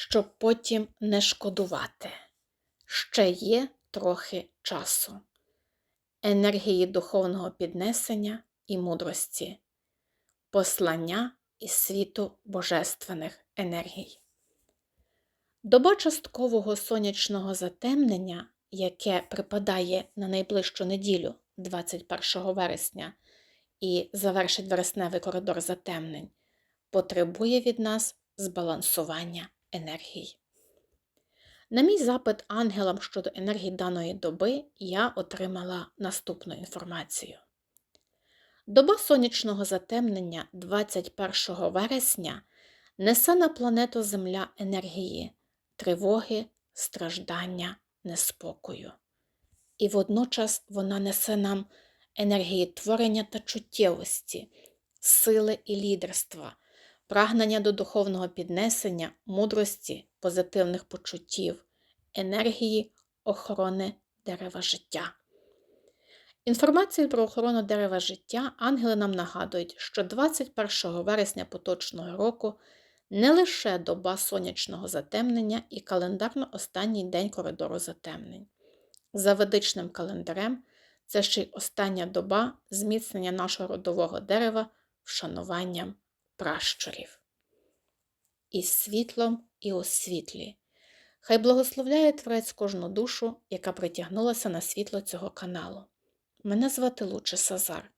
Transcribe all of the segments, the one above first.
щоб потім не шкодувати. Ще є трохи часу, енергії духовного піднесення і мудрості, послання із світу божественних енергій. Доба часткового сонячного затемнення, яке припадає на найближчу неділю, 21 вересня, і завершить вересневий коридор затемнень, потребує від нас збалансування енергій. На мій запит ангелам щодо енергії даної доби я отримала наступну інформацію. Доба сонячного затемнення 21 вересня несе на планету Земля енергії, тривоги, страждання, неспокою. І водночас вона несе нам енергії творення та чуттєвості, сили і лідерства, прагнення до духовного піднесення, мудрості, позитивних почуттів, енергії охорони дерева життя. Інформацію про охорону дерева життя ангели нам нагадують, що 21 вересня поточного року не лише доба сонячного затемнення і календарно останній день коридору затемнень. За ведичним календарем це ще й остання доба зміцнення нашого родового дерева вшануванням пращурів. І світлом, і у світлі. Хай благословляє Творець кожну душу, яка притягнулася на світло цього каналу. Мене звати Луче Сазар.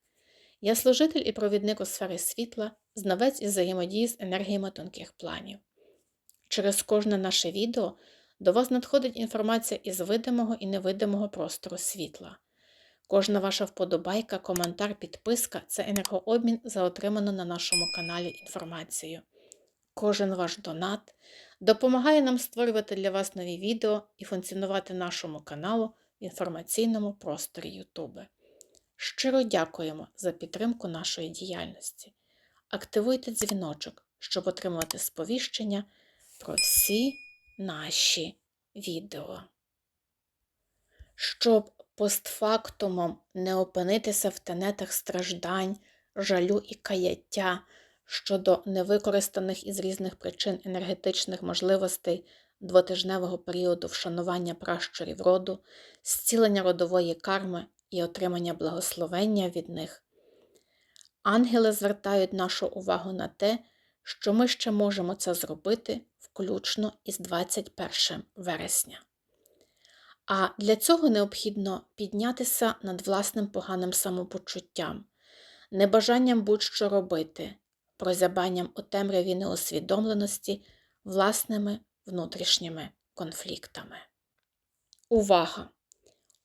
Я служитель і провідник у сфері світла, знавець із взаємодії з енергіями тонких планів. Через кожне наше відео до вас надходить інформація із видимого і невидимого простору світла. Кожна ваша вподобайка, коментар, підписка це енергообмін за отриману на нашому каналі інформацію. Кожен ваш донат допомагає нам створювати для вас нові відео і функціонувати нашому каналу в інформаційному просторі Ютуби. Щиро дякуємо за підтримку нашої діяльності. Активуйте дзвіночок, щоб отримувати сповіщення про всі наші відео. Щоб постфактумом не опинитися в тенетах страждань, жалю і каяття щодо невикористаних із різних причин енергетичних можливостей двотижневого періоду вшанування пращурів роду, зцілення родової карми і отримання благословення від них. Ангели звертають нашу увагу на те, що ми ще можемо це зробити включно із 21 вересня. А для цього необхідно піднятися над власним поганим самопочуттям, небажанням будь-що робити, прозябанням у темряві неосвідомленості, власними внутрішніми конфліктами. Увага!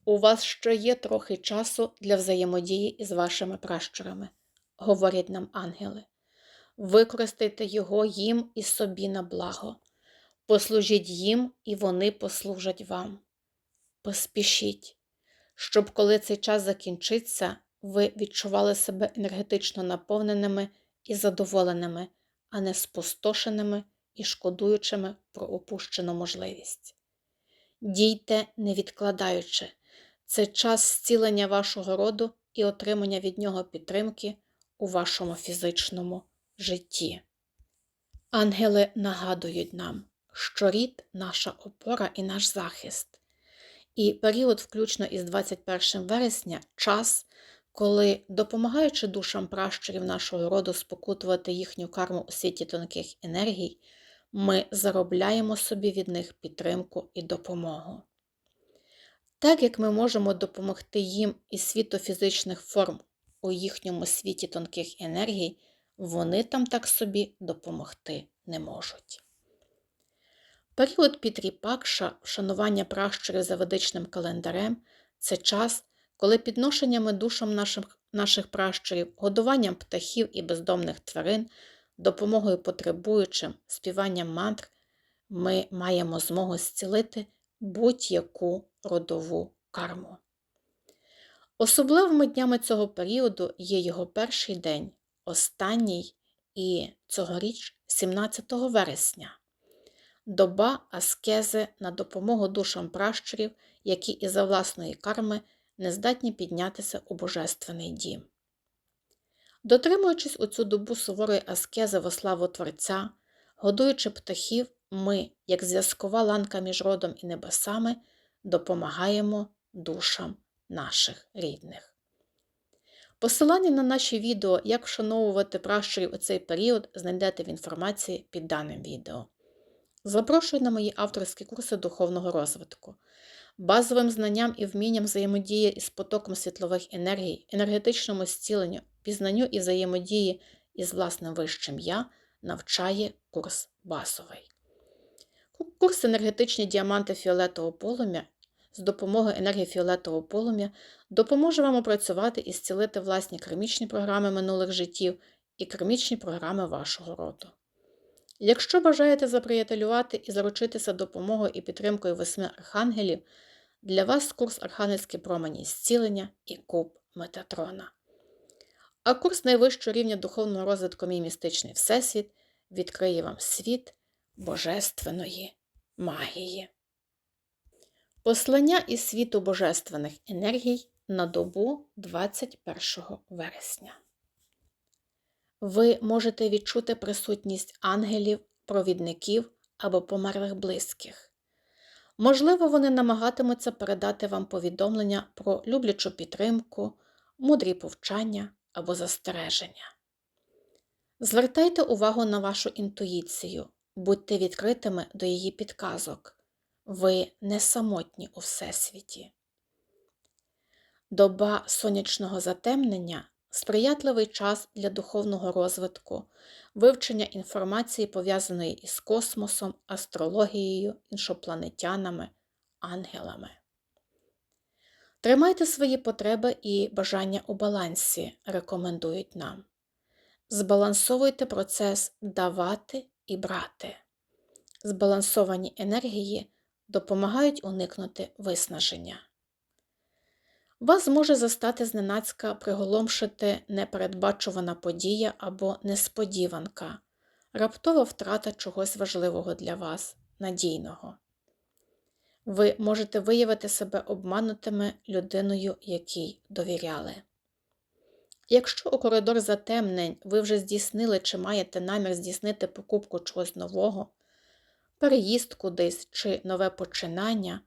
У вас ще є трохи часу для взаємодії із вашими пращурами, говорять нам ангели. Використайте його їм і собі на благо. Послужіть їм, і вони послужать вам. Поспішіть, щоб коли цей час закінчиться, ви відчували себе енергетично наповненими і задоволеними, а не спустошеними і шкодуючими про упущену можливість. Дійте, не відкладаючи, це час зцілення вашого роду і отримання від нього підтримки у вашому фізичному житті. Ангели нагадують нам, що рід наша опора і наш захист. І період, включно із 21 вересня, час, коли, допомагаючи душам пращурів нашого роду спокутувати їхню карму у світі тонких енергій, ми заробляємо собі від них підтримку і допомогу. Так як ми можемо допомогти їм із світу фізичних форм у їхньому світі тонких енергій, вони там так собі допомогти не можуть. Період Пітріпакша, вшанування пращурів за ведичним календарем це час, коли підношеннями душам наших, наших пращурів, годуванням птахів і бездомних тварин, допомогою потребуючим, співанням мантр, ми маємо змогу зцілити будь-яку родову карму. Особливими днями цього періоду є його перший день, останній і цьогоріч 17 вересня доба аскези на допомогу душам пращурів, які із за власної карми не здатні піднятися у Божественний дім. Дотримуючись у цю добу суворої аскези во славу Творця, годуючи птахів ми, як зв'язкова ланка між родом і небесами, допомагаємо душам наших рідних. Посилання на наші відео, як вшановувати пращурів у цей період, знайдете в інформації під даним відео. Запрошую на мої авторські курси духовного розвитку. Базовим знанням і вмінням взаємодії із потоком світлових енергій, енергетичному зціленню, пізнанню і взаємодії із власним вищим я навчає курс базовий. Курс енергетичні діаманти фіолетового полум'я з допомогою енергії фіолетового полум'я допоможе вам опрацювати і зцілити власні кармічні програми минулих життів і кармічні програми вашого роду. Якщо бажаєте заприятелювати і заручитися допомогою і підтримкою восьми архангелів, для вас курс Архангельські промені зцілення і куб Метатрона. А курс найвищого рівня духовного розвитку Мій містичний Всесвіт відкриє вам світ божественної магії. Послання із світу божественних енергій на добу 21 вересня. Ви можете відчути присутність ангелів, провідників або померлих близьких. Можливо, вони намагатимуться передати вам повідомлення про люблячу підтримку, мудрі повчання або застереження. Звертайте увагу на вашу інтуїцію, будьте відкритими до її підказок. Ви не самотні у Всесвіті. Доба сонячного затемнення сприятливий час для духовного розвитку, вивчення інформації, пов'язаної із космосом, астрологією, іншопланетянами, ангелами. Тримайте свої потреби і бажання у балансі, рекомендують нам. Збалансовуйте процес давати і брати. Збалансовані енергії допомагають уникнути виснаження. Вас може застати зненацька приголомшити непередбачувана подія або несподіванка, раптова втрата чогось важливого для вас, надійного. Ви можете виявити себе обманутими людиною, якій довіряли. Якщо у коридор затемнень ви вже здійснили чи маєте намір здійснити покупку чогось нового, переїзд кудись чи нове починання,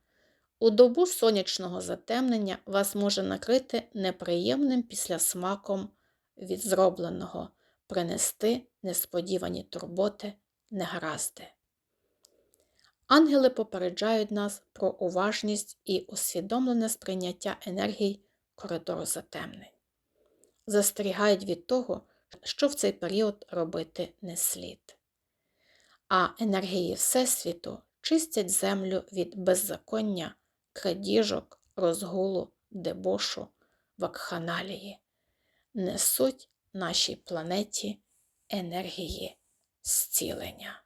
у добу сонячного затемнення вас може накрити неприємним післясмаком від зробленого, принести несподівані турботи, негаразди. Ангели попереджають нас про уважність і усвідомлене сприйняття енергій коридору затемнень. Застерігають від того, що в цей період робити не слід. А енергії Всесвіту чистять землю від беззаконня крадіжок, розгулу, дебошу, вакханалії, несуть нашій планеті енергії зцілення.